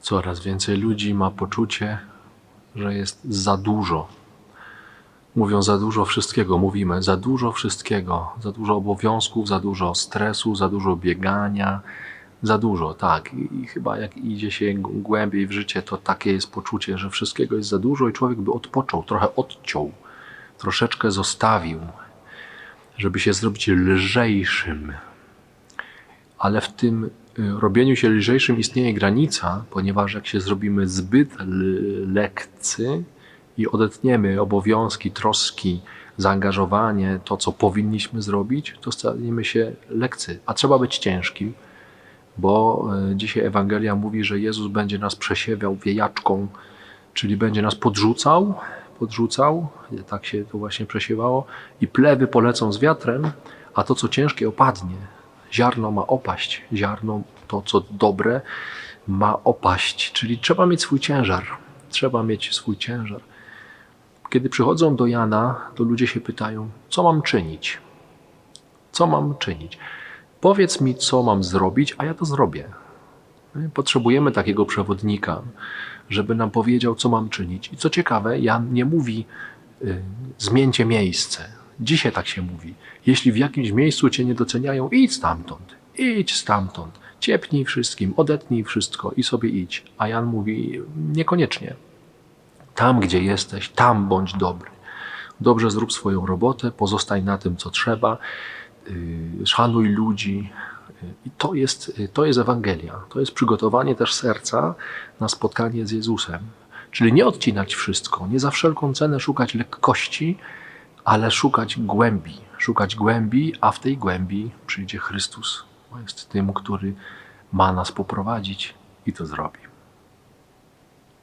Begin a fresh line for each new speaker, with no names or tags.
Coraz więcej ludzi ma poczucie, że jest za dużo. Mówią za dużo wszystkiego, mówimy za dużo wszystkiego, za dużo obowiązków, za dużo stresu, za dużo biegania, za dużo, tak. I, chyba jak idzie się głębiej w życie, to takie jest poczucie, że wszystkiego jest za dużo i człowiek by odpoczął, trochę odciął, troszeczkę zostawił, żeby się zrobić lżejszym. Ale w tym y, robieniu się lżejszym istnieje granica, ponieważ jak się zrobimy zbyt lekcy i odetniemy obowiązki, troski, zaangażowanie, to co powinniśmy zrobić, to staniemy się lekcy. A trzeba być ciężkim, bo y, dzisiaj Ewangelia mówi, że Jezus będzie nas przesiewiał wiejaczką, czyli będzie nas podrzucał, podrzucał, tak się to właśnie przesiewało, i plewy polecą z wiatrem, a to, co ciężkie, opadnie. Ziarno ma opaść, ziarno, to, co dobre, ma opaść, czyli trzeba mieć swój ciężar. Trzeba mieć swój ciężar. Kiedy przychodzą do Jana, to ludzie się pytają, co mam czynić? Co mam czynić? Powiedz mi, co mam zrobić, a ja to zrobię. Potrzebujemy takiego przewodnika, żeby nam powiedział, co mam czynić. I co ciekawe, Jan nie mówi, y, zmieńcie miejsce. Dzisiaj tak się mówi. Jeśli w jakimś miejscu cię nie doceniają, idź stamtąd. Idź stamtąd. Ciepnij wszystkim, odetnij wszystko i sobie idź. A Jan mówi, niekoniecznie. Tam, gdzie jesteś, tam bądź dobry. Dobrze zrób swoją robotę, pozostań na tym, co trzeba, yy, szanuj ludzi. Yy, I to jest, yy, to jest Ewangelia. To jest przygotowanie też serca na spotkanie z Jezusem. Czyli nie odcinać wszystko, nie za wszelką cenę szukać lekkości, ale szukać głębi. Szukać głębi, a w tej głębi przyjdzie Chrystus. bo Jest tym, który ma nas poprowadzić i to zrobi.